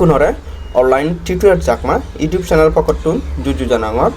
কোনরে online tutorial Chakma, YouTube channel পকটুন, জুজু জানাঙর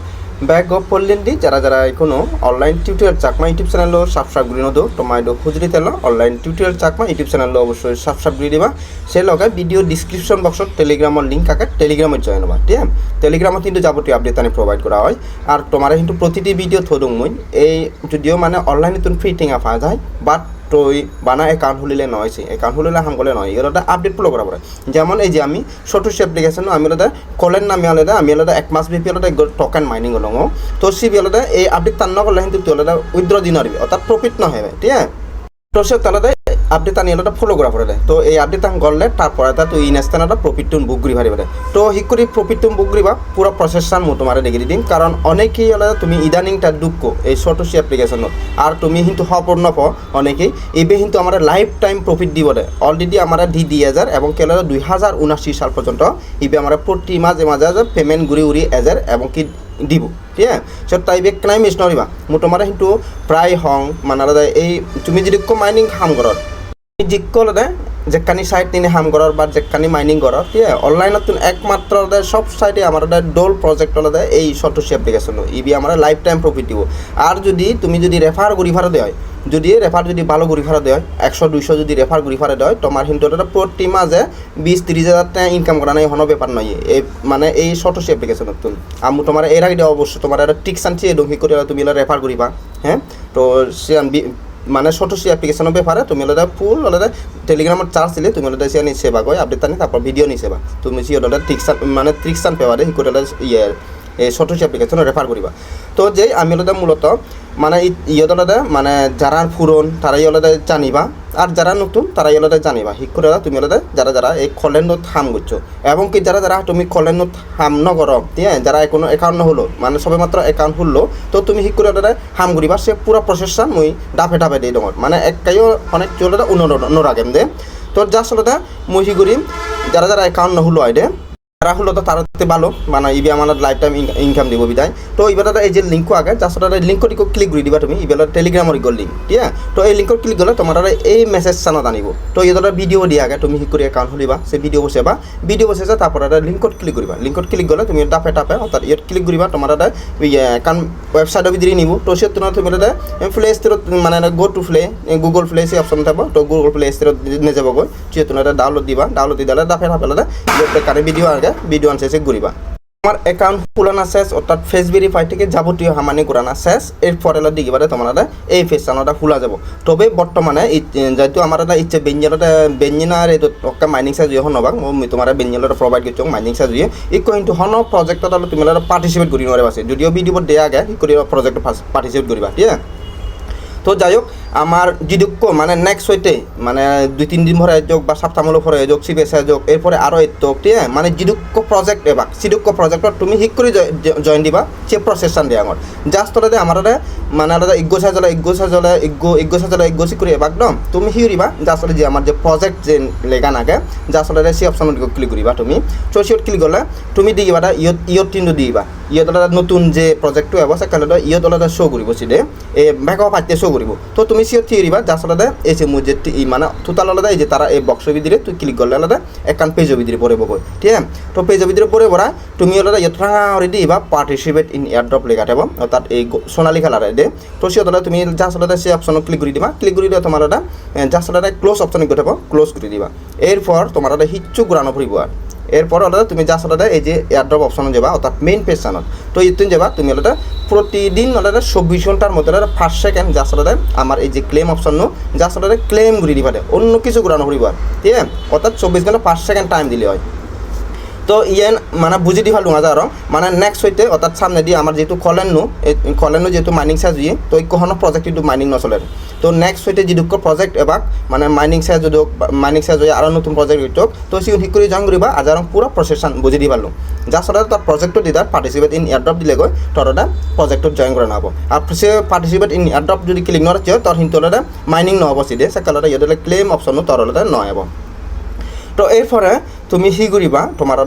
ব্যাগ অফ পল্লিন্দি, যারা যারা এখনও online tutorial Chakma, YouTube channel subscribe করে নদো তোমাইডো খুঁজরি তেল, online tutorial Chakma, YouTube channel অবশ্যই সাবস্ক্রাইব করে দিবা। সে লগে ভিডিও ডিসক্রিপশন বক্সত টেলিগ্রামের লিঙ্ক আগে টেলিগ্রামে জয়েন হবা, ঠিক আছে? কিন্তু যাবতীয় আপডেট আনি প্রোভাইড করা হয়। আর তোমার কিন্তু প্রতিটি ভিডিও থদুং মই এই যদিও মানে অনলাইনে তুমি ফ্রি টিঙা পাওয়া যায় বাট তই বানা একাউন্ট হলিলে নয় সে একাউন্ট খুলিলে করলে নয়, এগুলো আপডেট ফলো করা পড়ে। যেমন এই যে আমি ছোটস অ্যাপ্লিকেশন আমি আলাদা কলেন নামে আলাদা, আমি আলাদা এক মাস বিপি আলাদা টোকেন মাইনিং লং তো সিবি আলাদা এই আপডেট তার করলে কিন্তু আলাদা উইথড্র দিন অর্থাৎ প্রফিট নহয় ঠিক আছে? তো সে তাহলে আপডেট আনি আলাদা ফলো করা পড়ে তো এই আপডেট আন গলে তারপরে তা তুই ইনস্টানাটা প্রফিট টুন বুক ঘুরি পারিবে তো হিক করে প্রফিট টুন বুক ঘুরিবা পুরো প্রসেসান মো তোমার দেখি দিম। কারণ অনেকেই আলাদা তুমি ইদানিংটা দুঃখ এই ছোটসি অ্যাপ্লিকেশনত আর তুমি কিন্তু সপূর্ণ প অনেকেই। এবে কিন্তু আমার লাইফ টাইম প্রফিট দিব দে। অলরেডি আমার দি দুই হাজার এবং কেলে দুই হাজার উনাশি সাল পর্যন্ত ইবে আমার প্রতি মাঝে মাঝে পেমেন্ট ঘুরি উড়ি এজার এবং কি দিব। ঠিক আছে? সো তাই বেগ নাই মিছ নৰিবা মোৰ তোমাৰ কিন্তু প্ৰায় হং মানে এই তুমি যদি মাইনিং কাম ঘৰত তুমি যিকলতে যেকানি সাইট নিনে হাম করার বা যেকানি মাইনিং করার, ঠিক আছে? অনলাইনত একমাত্র সব সাইটে আমার ডোল প্রজেক্ট হলে এই সটোসি অ্যাপ্লিকেশন ইবি আমার লাইফ টাইম প্রফিট দিব। আর যদি তুমি যদি রেফার করি ভাড়া দেয় যদি রেফার যদি ভালো ঘুরি ভাড়া দেয় একশো, দুইশো যদি রেফার ঘুরি ভাড়া দেয় তোমার কিন্তু এটা প্রতি মাঝে বিশ, ত্রিশ হাজার টাকা ইনকাম করা নাই হনো ব্যাপার নয় এই মানে এই সটোসি অ্যাপ্লিকেশন তুমি। আমি তোমার এর আগে অবশ্যই তোমার একটা টিক্স আনছি এডং করে তুমি রেফার করিবা হ্যাঁ? তো সে মানে ছোটসি এপ্লিকেশনের ব্যাপারে তুমি ওটা ফুল ওটা টেলিগ্রামের চার্জ দিলে, তুমি ওটা সে নিয়ে সেবা কয় আপডেট টানি তারপর ভিডিও নিয়ে সেবা তুমি সে ওটা ট্রিকসান মানে ট্রিকসান পেপারে সি করে ইয়ে এই ছোটসি এপ্লিকেশন রেফার করিবা তো যে আমি ওটা মূলত মানে ইয়ে মানে যারা ফুরন তারাই ওটা জানিবা। আর যারা নতুন তারাই ওটা জানিবা। শিক করে তুমি ওটা যারা যারা এই কলেন্ডত হাম করছ এবং কি যারা যারা তুমি কলেন্ডত হাম নকর ঠিক আছে? যারা কোনো একাউন্ট হলো মানে সবে মাত্র একাউন্ট খুললো তো তুমি শিক করে ওটা হাম করিবা। সে পুরো প্রসেসটা মুই ডাফে ডাফে দিই ডঙর মানে একাইও অনেক চলে নরাগেম দে তো যা আসলে মুই করিম যারা যারা একাউন্ট নহলো আইডে তারা হলো তো তার ভালো। মানে ইবে আমার লাইফ টাইম ইনকাম দিব বিদায়। তো এবার এই যে লিঙ্ক আগে জাস্ট ওটা লিঙ্ক ক্লিক করে দিবা তুমি। এবার টেলিগ্রামের গল লিঙ্ক ঠিক তো এই লিঙ্কত ক্লিক করলে তোমার এই মেসেজ চানত আনিব। তো এই ভিডিও দিয়ে আগে তুমি সি করে একাউন্ট খুলিবা সে ভিডিও বসাবা ভিডিও বসাইছে তারপর এটা লিঙ্কত ক্লিক কৰিবা। লিঙ্কত ক্লিক করলে তুমি টাপে টাপে অর্থাৎ ইয়াত ক্লিক কৰিবা, তোমাৰ এটা কারণ ওয়েবসাইটের ভিতরে নিব। তো সে তোমার তুমি এটা প্লে স্টোরত মানে go to play Google play say option থাকব। তো গুগল প্লে স্টোরত নিয়ে যাবগৈ সে তুমি এটা ডাউনলোড দিবা ডাউনলোড দি দিলে টাপে টাপে কারণে ভিডিও আগে। ভিডিও আনছে ঘুরিবা আমার অ্যাকাউন্ট খুলানা শেষ অর্থাৎ ফেস ভেরিফাই থেকে যাবতীয় হামানি করানা শেষ এরপর এলা দিগিবারে তোমার এই ফেস চানাটা খোলা যাব। তবে বর্তমানে যেহেতু আমার এটা ইচ্ছে বেঞ্জেলটা বেঞ্জিনার এই টকা মাইনিং সাজ হন নবাক, মই তোমার বেঞ্জেলটা প্রোভাইড করছ মাইনিং সাজ দিয়ে ইকো কিন্তু হন প্রজেক্টত তুমি পার্টিসিপেট করি নোৱাৰিবা যদিও ভিডিও দেয়া আগে, ই কৰি প্রজেক্ট পার্টিসিপেট করিবা ঠিক আছে? তো যাই হোক আমার যিদুক্য মানে নেক্সট হইতে মানে দুই, তিন দিন ভরে যোগ বা সপ্তাহমূলক ভরে যোগ সিবিএসএ যোগ, এরপরে আরও এত ঠিক আছে? মানে যিদুক্য প্রজেক্ট এবার সিদুক্য প্রজেক্টত তুমি শিক করে জয়েন দিবা, সে প্রসেসান দিয়ে আমার জাস্ট ওটা আমার মানে আলাদা ইগ্গো সাজলে ইগ্গো সাজলে ইগ্গো ইগ্গো সাজলে ইগ্গো সি করে একদম তুমি হিউরিবা জাস্ট যে আমার যে প্রজেক্ট যে লেগা নাগে জাস্ট সি অপশন ক্লিক করিবা তুমি। তো সিওত ক্লিক করলে তুমি দিবা ইয়ত ইয়ত কিন্তু দিবা। ইয়ত নতুন যে প্রজেক্টটো হ'ব সেকালে ইয়ত অলপ শ্ব' কৰিব, চিধে। এই বেকৰ পাতিয়ে শ্ব' কৰিব। তো তুমি সিওত থিওরিবা যার সাথে এই যে মুজে মানে টোটাল আলাদা, এই যে তারা এই বক্স ভিতরে তুই ক্লিক করলে আলাদা একান পেজ ভিতরে পড়ে বই ঠিক আছে? তো পেজ ভিতরে পড়ে পড়া, তুমি আলাদা ইয়থা অলরেডি বা পার্টিসিপেট ইন এয়ারড্রপ লেখা থাকব, অর্থাৎ এই সোনালি কালার দে। তো সে তাহলে তুমি যা সাথে সেই অপশন ক্লিক করে দিবা। ক্লিক করে দিবা তোমার যা সাথে ক্লোজ অপশন গৈ থাকব ক্লোজ করে দিবা। এরপর তোমার হিচ্ছু ঘুরানো ফুরিব আর এরপর আলাদা তুমি যা সাথে এই যে এয়ারড্রপ অপশন যাবা, অর্থাৎ মেইন পেজ চ্যানেল তো ইতিন যাবা, তুমি আলাদা প্রতিদিন আলাদা চব্বিশ ঘণ্টার মধ্যে ফার্স্ট সেকেন্ড যা সাথে আমার এই যে ক্লেম অপশন নো যা সাথে ক্লেম ঘুরি দিবা অন্য কিছু ঘুরানো ঘুরিবার ঠিক আছে? অর্থাৎ চব্বিশ ঘণ্টা ফার্স্ট সেকেন্ড টাইম দিলে হয়। তো ইয়েন মানে বুঝি দি ভালো আর মানে নেক্সট হইতে অর্থাৎ সামনে দিয়ে আমার যেহেতু কলেননো কলেননো যেহেতু মাইনিং সাইজ দিয়ে তো কোনো প্রজেক্ট কিন্তু মাইনিং নচলে তো নেক্সট হইতে যিদুক প্রজেক্ট এবাক মানে মাইনিং সাইজ যদি মাইনিং সাইজ হয়ে আরও নতুন প্রজেক্ট হইতক তো সি ঠিক করে জয়েন করিবা আজ পুরো প্রসেসান বুঝি দি পারল যার সাথে তার প্রজেক্টটো দিদার পার্টিসিপেট ইন এয়ারড্রপ দিলে গৈ তোর এটা প্রজেক্টত জয়েন করে নহব। আর সে পার্টিসিপেট ইন এয়ারড্রপ যদি ক্লিক নরছে তোর কিন্তু মাইনিং নহব সিধে সে কালারে ইয়ে ক্লেম অপশনো তোর নহব তো এরপরে তুমি সি কৰিবা, তোমাৰ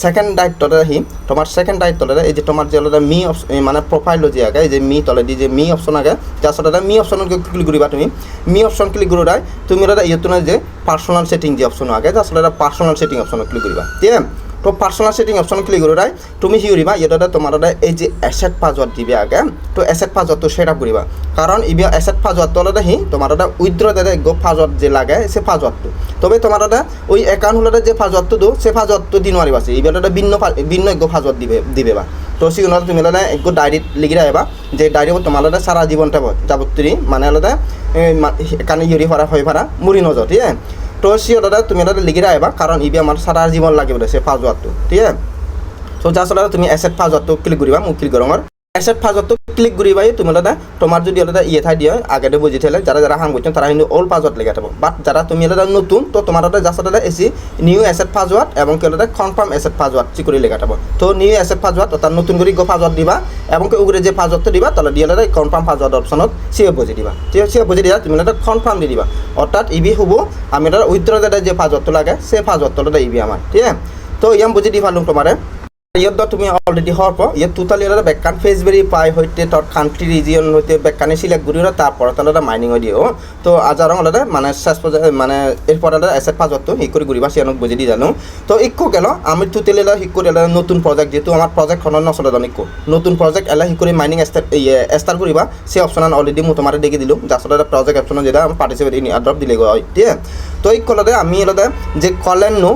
ছেকেণ্ড দায়িত্বতে আহি, তোমাৰ ছেকেণ্ড দায়িত্বতে এই যে তোমাৰ যে মি অপশ্যন মানে প্ৰফাইলৰ যে আগে, এই যে মি তলেদি যে মি অপশ্যন আগে তাৰপিছত মি অপশ্যনত ক্লিক কৰিবা তুমি। মি অপশ্যন ক্লিক কৰোঁতে তুমি দাদা ইয়াতো নাই যে পাৰ্চনেল ছেটিং যে অপশ্যন আগে তাৰপিছত এটা পাৰ্চনেল ছেটিং অপশ্যনত ক্লিক কৰিবা। ঠিক তো পাৰ্চনেল ছেটিং অপশ্যন ক্লিক কৰোঁতে তুমি কি ইয়াতে তোমাৰ দাদা এই যে এছেট পাছৱৰ্ড দিবে আগে তো এছেট পাছৱৰ্ডটো সেট আপ কৰিবা। কাৰণ ইবিয়া এছেট পাছৱৰ্ডটো অলপ আহি তোমাৰ দাদা উইথড্র দাদা গো পাছৱৰ্ড যে লাগে সে পাছৱৰ্ডটো তবে তোমার ওই অ্যাকাউন্ট হলে যে পাসওয়ার্ডটো দো সে পাসওয়ার্ডটো দিন মারিবা সে। দাদা ভিন্ন ভিন্ন এক পাসওয়ার্ড দিবে দিবে বা তো সিগুলো তুমি দাদা এক ডায়েরিত লিখি রাখবা যে ডায়েরি তোমার দাদা সারা জীবনটা যাবত্তরি মানে আলাদা কানে ইউরি ফারা হয়ে ফারা মুড়ি নজর ঠিক আছে? তো সিও দাদা, তুমি দাদা লিখি রাখবা কারণ ইবি আমার সারা জীবন লাগিব সে পাসওয়ার্ডটো ঠিক আছে? জাস্ট দাদা তুমি এসেট পাসওয়ার্ডটো ক্লিক কৰিবা, মোক ক্লিক কৰঙৰ এসেট পাসওয়ার্ডটো ক্লিক কৰিবাই তুমি দাদা তোমার যদি দাদা ইয়ে থাই দিয়ে আগেতে বুঝি থাকলে যারা যারা হাম করছেন তারা কিন্তু ওল্ড পাসওয়ার্ড লেগে থাকব। বাট যারা তুমি দাদা নতুন, তো তোমার দাদা জাস্ট দাদা এসি নিউ এসেট পাসওয়ার্ড এবং কেউ দাদা কনফার্ম এসেট পাসওয়ার্ড চি করে লেখা থাকব। তো নিউ এসেট পাসওয়ার্ড অর্থাৎ নতুন করে গো পাসওয়ার্ড দিবা, এবং কেউ উপরে যে পাসওয়ার্ডটো দিবা তাহলে দিয়ে দাদা কনফার্ম পাসওয়ার্ড অপশনত সিও বুঝি দিবা। ঠিক সিও বুঝি দিয়া, তুমি দাদা কনফার্ম দি দিবা। অর্থাৎ ইবি হব আমি দাদা উইথড্র যে পাসওয়ার্ডটো লাগে, সেই পাসওয়ার্ডটো ইবি আমার ঠিক আছে? তো ইয়াম বুঝি দি পারলাম তোমারে ইয়াত ধৰ তুমি অলৰেডি হোৱাৰ পৰা ইয়াত টোটালি এটা বেকান ফেচবেৰী পাই সৈতে তোৰ কাণ্ট্ৰি ৰিজিয়ন সৈতে বেকানি চিলেক্ট কৰি তাৰ পৰা তালে মাইনিং দিয়ে তো আজাৰং অলৰে মানে শেষ পৰ্যায়ে মানে এরপর এটা এসেট পাজতো হি করে ঘুরিবা সিয়ানক বুঝি দি জানো। তো ইকো গেল, আমি টোটালি এলা হি করে নতুন প্রজেক্ট যেহেতু আমার প্রজেক্ট খনৰ নচলে জানো ইকো। নতুন প্রজেক্ট এলা হি করে মাইনিং স্টার্ট করিবা, সেই অপশন অলরেডি মই তোমার দেখি দিলো যার এটা প্রজেক্ট অপশন যেটা পার্টিসিপেট ইন আড্রপ দিলে হয়, ঠিক তো এই কলতে আমি এলাতে যে কলেন নো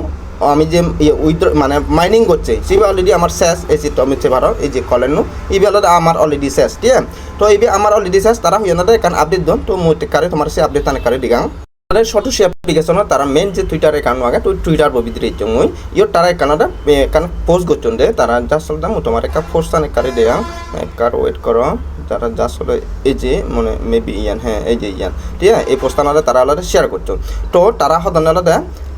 আমি যে উইথ মানে মাইনিং করছে সেবে অলরেডি আমার শেষ এই যে টমিট সেভারও এই যে কলেন নো। এই বেলাতে আমার অলরেডি শেষ, ঠিক আছে? তো এই আমার অলরেডি শেষ, তারা হইয়া না কারণ আপডেট দন, তো মই কারে তোমার সে আপডেট তানে কারে দিগাং তাদের ছোটো সে অ্যাপ্লিকেশন তারা মেন যে টুইটার একাউন্ট আগে, তো টুইটার ববিদ্রে ইচ্ছং মই। ইয়র তারা একাউন্টটা কারণ পোস্ট করছেন দে, তারা যা চলতে মো তোমার একটা পোস্ট আনে কারে দেয়াং কার ওয়েট করো, তারা যা চলে এই যে মানে মেবি ইয়ান হ্যাঁ এই যে ইয়ান। ঠিক আছে? এই পোস্টানারে তারা আলাদা শেয়ার করছ তো তারা সদান আলাদা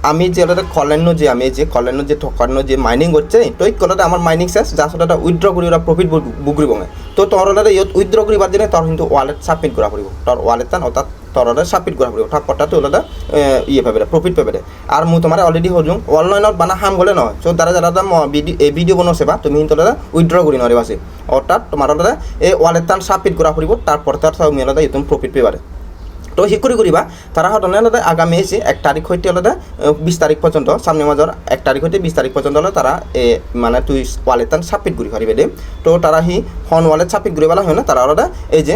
আমি যে আলাদা কলেন্য যে, আমি যে কলেন্য যে ঠকান্য যে মাইনিং করছে তো এই কলাতে আমার মাইনিং শেষ? যা আসলে উইথড্র করি ওরা প্রফিট বুকরিব তো তোর আলাদা ইয়ত উইথড্র করিবার জন্য তোর কিন্তু ওয়ালেট সাবমিট করা পড়ব। তোর ওয়ালেট তান অর্থাৎ তোর আলাদা সাবমিট করা পড়ব। ঠাক পট্টা তো আলাদা ইয়ে পাবে প্রফিট পাবে আর মু তোমার অলরেডি হজুং অনলাইনত বানা হাম গলে নহয়। সো তারা যারা ভিডিও এই ভিডিও বনাইছে বা, তুমি কিন্তু আলাদা উইথড্র করি নরিবা আছে অর্থাৎ তোমার আলাদা এই ওয়ালেট তান সাবমিট করা পড়ব, তারপর তার তুমি আলাদা তুমি প্রফিট পেবারে তো সি কৰি কৰিবা। তারা সদনে আলাদা আগামী এসে এক তারিখ হইতে আলাদা বিশ তারিখ পর্যন্ত সামনে মাজর এক তারিখ হইতে বিশ তারিখ পর্যন্ত হলে এ মানে তুই ওয়ালেট সাবমিট করি পারিবে দে তো তারা হি হন ওয়ালেট সাবমিট পেলা হয় না তারা আলাদা এই যে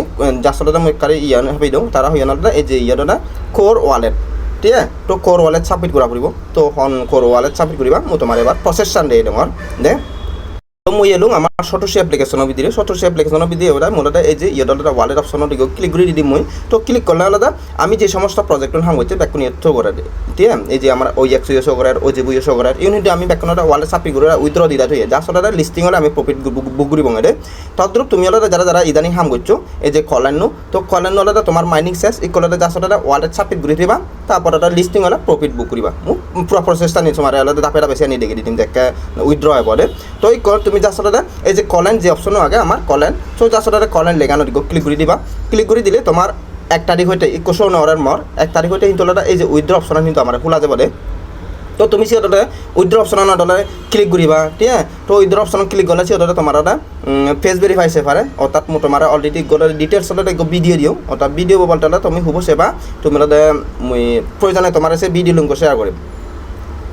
সাথে মই কারে ইয়ান হবি দিওঁ। তারা হইয়া আলাদা এই যে ইয়া দাদা কোর ওয়ালেট ঠিক আছে? তো কোর ওয়ালেট সাবমিট করা পড়ব তো হন কোর ওয়ালেট সাবমিট করিবা মই তোমার এবার প্রসেসন দিয়ে দেওয়ার দে মই এলো আমার সতসী এপ্লিকেশনের ভিতরে সতসী এপ্লিকেশনের ভিতরে ওরা মূলত এই যে ইয়ে দাদা ওয়ালেট অপশনের দিকে ক্লিক করে দিই মই। তো ক্লিক করলে আলাদা আমি যে সমস্ত প্রজেক্ট হাম হইতে ব্যাকুন ইয়ে করে আছে? এই যে আমার ওই একশো ইয়েশো করার ওই যে বুই ইয়েশো করার ইউনিটে আমি ব্যাকুনটা ওয়ালেট সাপি করে উইথড্র দিদা থই যা সদাটা লিস্টিং হলে আমি প্রফিট বুক করি বঙে তদ্রুপ তুমি আলাদা যারা যারা ইদানিং হাম করছ এই যে কলান্য তো কলান্য আলাদা তোমার মাইনিং শেষ এই কলাটা যা সদাটা ওয়ালেট সাবমিট করে দিবা তারপর এটা লিস্টিং হলে প্রফিট বুক করিবা পুরো প্রসেসটা নিয়ে তোমার আলাদা দাপেটা বেশি আনি দেখে দিম দেখে উইথড্র বলে তো এই কল তুমি যা সদাটা এই যে কলেন যে অপশনও আগে, আমার কলেন সো যা সদাটা কলেন লেগানো দিব ক্লিক করে দিবা। ক্লিক করে দিলে তোমার এক তারিখ হইতে একুশ নরের মর, এক তারিখ হইতে কিন্তু এই যে উইথড্র অপশন কিন্তু আমার খোলা যাব দে। তো তুমি সে ওটা উইথড্র অপশন ডলে ক্লিক করিবা, ঠিক আছে? তো উইথড্র অপশন ক্লিক করলে সে ওটা তোমার ওটা ফেস ভেরিফাই সে পারে অর্থাৎ মো তোমার অলরেডি গোটা ডিটেলস ওটা এক ভিডিও দিও। অর্থাৎ ভিডিও বলটা তুমি হুব সেবা, তুমি ওটা মুই প্রয়োজনে তোমার সে ভিডিও লিঙ্ক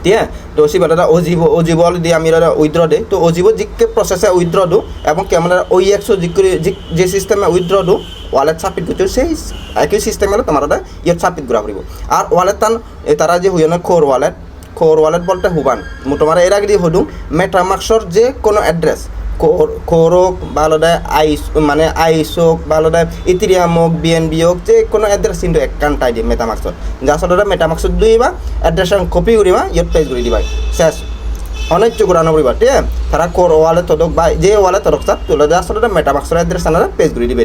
আছে তো সি বেলা অজিব অজিব দিয়ে আমি উইথড্র দে তো অজিব জিকে প্রসেসে উইথড্র দু এবং ক্যামেরা ওই একশো যে সিস্টেমে উইথড্র দু ওয়ালেট সাবমিট করছ সেই একই সিস্টেমে তোমার ওটা ইয়ে সাবমিট করা পড়ব। আর ওয়ালেট তান তারা যে হুইয়ে না খোর ওয়ালেট খোর ওয়ালেট বলতে হুবান। তোমার এর আগে দিয়ে হদুম মেটামাক্সর যে কোনো অ্যাড্রেস কোরক দেয় আইস মানে আইস হোক দেয় ইথিরিয়াম হোক বিএনবি হোক যে কোনো অ্যাড্রেস কিন্তু এক কান্টাই দিয়ে মেটামাক্সত যা সদা দুই বা অ্যাড্রেস কপি করিবা, ইয়ত পেজ করে দিবা শেষ। অনেক ঘুরানো করিবা, ঠিক তারা কোর ওয়ালে তদক বা যে ওয়ালে তদক চাপ, তুলে দেওয়া আসলে মেটামাক্সর অ্যাড্রেস আনারা পেজ করে দিবে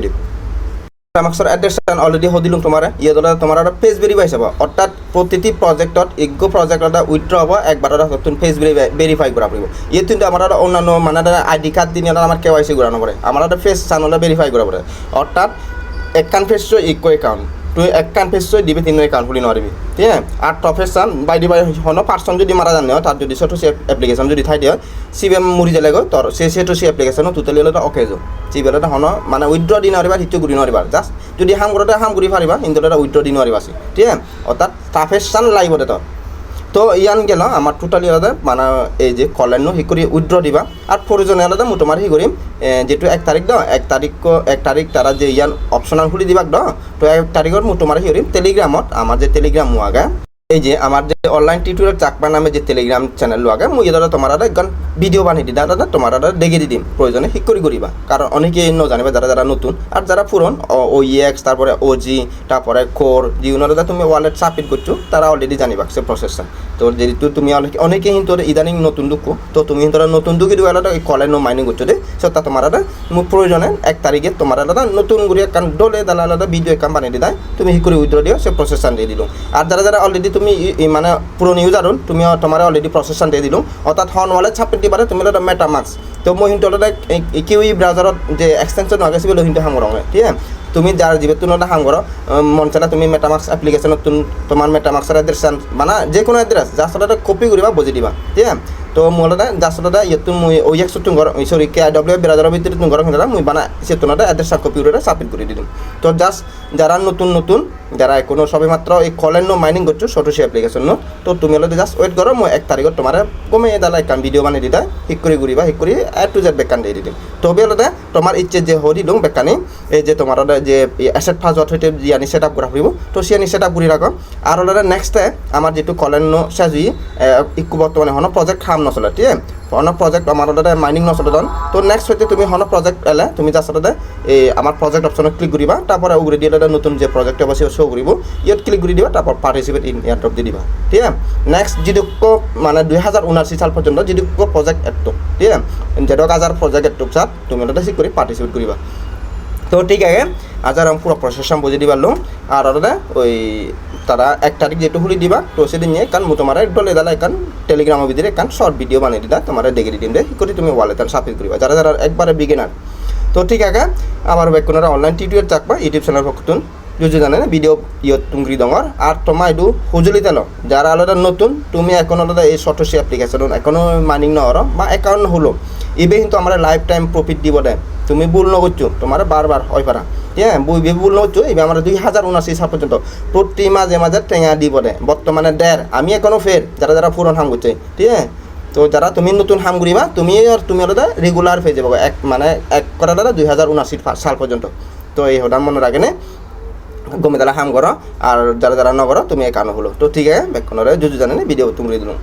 দিব মেটামাক্সর অ্যাড্রেস অলরেডি তোমাৰ। ইয়াত ইয়ে তোমাৰ এটা পেজ ভেরিফাই চাব অর্থাৎ প্রতিটি প্রজেক্টত ইগ্য এটা উইথড্র হব এটা নতুন ভেৰিফাই ভেৰিফাই কৰা পড়ব ইয়াত কিন্তু আমাৰ এটা অন্যান্য মানে আইডি কার্ড দিন ৱাই চি কৰা নপৰে আমাৰ এটা ফেচ চ্যানেলে ভেৰিফাই কৰা পাৰে। অৰ্থাৎ একাউণ্ট ফেস ইকো অ্যাকাউন্ট তুই এক কান ফেস দিবি তিন কান খুলি নোৱাৰিবি। ঠিক আছে? আর প্রফেশন বাইদি বাই হন পার্সন যদি মারা জানে তার যদি ছোট সে এপ্লিকেশন যদি থাই দিয়ে সিবিএম মুড়ি জ্বালে গো তোর সে সেটো সে এপ্লিকেশন তুতালি হলে অকে যো। সিবিএল হন মানে উইথড্ৰ দি নোৱাৰিবা, সিটো ঘূৰি নোৱাৰিবা। জাস্ট যদি হাম করতে হাম ঘূৰি পাৰিবা কিন্তু এটা উইথড্ৰ দি নরিবা ঠিক আছে? অর্থাৎ প্রফেশন লাগিব দে তোর তো ইয়ান গেল আমার টোটালি আলাদা মানে এই যে কলেন হি করি উইথড্র দিবা। আর প্রয়োজনে আলাদা মু তোমার হি করিম এ, যেটো এক তারিখ দ এক তারিখ এক তারিখ তারা যে ইয়ান অপশনাল খুলি দিবাক দ তো এক তারিখের মু তোমার হি করিম টেলিগ্রামত আমার যে টেলিগ্রাম আগা এই যে আমার যে অনলাইন টিউটোরিয়াল চাকমা নামে যে টেলিগ্রাম চ্যানেল আগে মুই দাদা তোমার একজন ভিডিও বানিয়ে দিদা, দাদা, তোমার দাদা দেখে দি দিম। প্রয়োজনে ঠিক করি করিবা। কারণ অনেকেই নজানিবা যারা যারা নতুন, আর যারা পুরন ও ইএক্স তারপরে ওজি তারপরে কোর যিগুলো দাদা তুমি ওয়ালেট সাবমিট করছ, তারা অলরেডি জানিবা সে প্রসেসটা তো যেহেতু তুমি অনেকে অনেকেই কিন্তু ইদানিং নতুন দুঃখ, তো তুমি কিন্তু নতুন দুঃখী দুয়ালাটা এই কলের নো মাইনিং করছ দে সেটা তোমার দাদা প্রয়োজনে এক তারিখে তোমার দাদা নতুন করে কান ডলে দালা আলাদা ভিডিও একাম বানিয়ে দিদাই তুমি হি করে উইথড্র দিও, সে প্রসেসান দিয়ে দিল আর যারা যারা অলরেডি তুমি মানে পুরনো ইউজার তুমি তোমার অলরেডি প্রসেসান দিয়ে দিলো অর্থাৎ হন ওয়ালেট দিবারে তুমি এটা মেটা মার্কস তো মই সিহঁতৰ কিউই ব্ৰাউজাৰত যে এক্সটেনশ্যন লগাইছিলোঁ সিহঁতে সামৰঙে ঠিক আছে? তুমি যার যিহেতু নটা হাঙর মন চালা তুমি মেটামাক্স এপ্লিকেশনত তোমার মেটামাক্সৰ এড্ৰেছ মানে যে কোনো এড্ৰেছ জাষ্ট এটা কপি কৰিবা, বুজি দিবা, ঠিক তো মোৰ দাদা জাষ্ট দাদা ইয়াতো মই এক সুটুং ঘর সরি কে ডব্লিউ ব্রাউজারের ভিতরে তুমি ঘর দাদা মই বানা সেতুন এড্রেস কপি করে সাবমিট করে দিলাম তো জাস্ট যারা নতুন নতুন যারা এখনও সবে মাত্র এই কলেন নো মাইনিং করছ ছোট সে অ্যাপ্লিকেশন নো তো তুমি হলে জাস্ট ওয়েট করো মই এক তারিখত তোমার কমে দাদা একটা ভিডিও বানিয়ে দিতা ঠিক করে ঘুরিবা ঠিক করে এ টু জেড বেকান দিয়ে দিম। তবে হলে তোমার ইচ্ছে যে হরি দিম, বেকানি, এই যে তোমার যে অ্যাসেট ফাজ হইতে জিয়ানি সেট আপ করা ফুৰিব তো সিয়ানি সেট আপ কৰি রাখো। আর হলে নেক্সট আমার যেটো কলেন সাজি ইকু বর্তমানে হন প্রজেক্ট খাম নচলে, ঠিক আছে? হন প্রজেক্ট আমার হলে মাইনিং নচলে দন তো নেক্সট হইতে তুমি হন প্রজেক্ট এলে, তুমি জাস্ট হলে এই আমার প্রজেক্ট অপশনত ক্লিক কৰিবা তারপরে উগরে দিয়ে হলে নতুন যে প্রজেক্ট অবশ্যই শো কৰিব, ইয়াত ক্লিক কৰি দিবা তারপর পার্টিসিপেট ইন এয়ারড্রপ দি দিবা, ঠিক আছে? নেক্সট যিটো মানে দুই হাজার উনাশি সাল পর্যন্ত যিটো প্রজেক্ট এডটো ঠিক আছে? যেটক হাজার প্রজেক্ট এডটোক সাত তুমি হলে ঠিক করে পার্টিসিপেট কৰিবা। তো ঠিক আছে, আজ আর আমি পুরো প্রসেসাম বুঝে দিবার লো আর ওরা ওই তারা এক তারিখ যেটু খুলি দিবা, তো সেদিন নিয়ে কান তোমার ডলে দালা একান টেলিগ্রামের ভিতরে একান শর্ট ভিডিও বানিয়ে দিলা তোমার দেখে দিন করে তুমি ওয়ালে তার সাবমিট করিবা। যারা যারা একবারে বিগিনার তো ঠিক আছে আমার বেকুনারা online tutorial Chakma, YouTube channel পক্ষতুন যদি জানে না ভিডিও ইয়ত তুমগ্রি ডঙর আর তোমার এইটো সঁজুলি তেল। যারা আলাদা নতুন, তুমি এখন আলাদা এই সটসি অ্যাপ্লিকেশন এখনও মাইনিং নহর বা অ্যাকাউন্ট হলো। ইবে কিন্তু আমার লাইফ টাইম প্রফিট দিব দেয় তুমি ভুল নগরছো তোমার বারবার, হয় পারা। হ্যাঁ বই ভুল নগরছো এবার আমার দুই হাজার উনাশি সাল পর্যন্ত প্রতি মাঝে মাঝে টেঙা দিব দেয় বর্তমানে দেড়, আমি এখনও ফের যারা যারা পুরন হাম করছে, ঠিক আছে? তো যারা তুমি নতুন হাম ঘুরিবা তুমি আর তুমি আলাদা রেগুলার পেয়ে যাব এক মানে এক করা দাদা দুই হাজার উনাশি সাল পর্যন্ত। তো এই হঠাৎ মনে রাখে নে গমে দালা হাম করো, আর যারা যারা নগর তুমি একানো হলো। তো ঠিক আছে? বেক্ষণরে যুজু জানে ভিডিও তুমি দিলাম।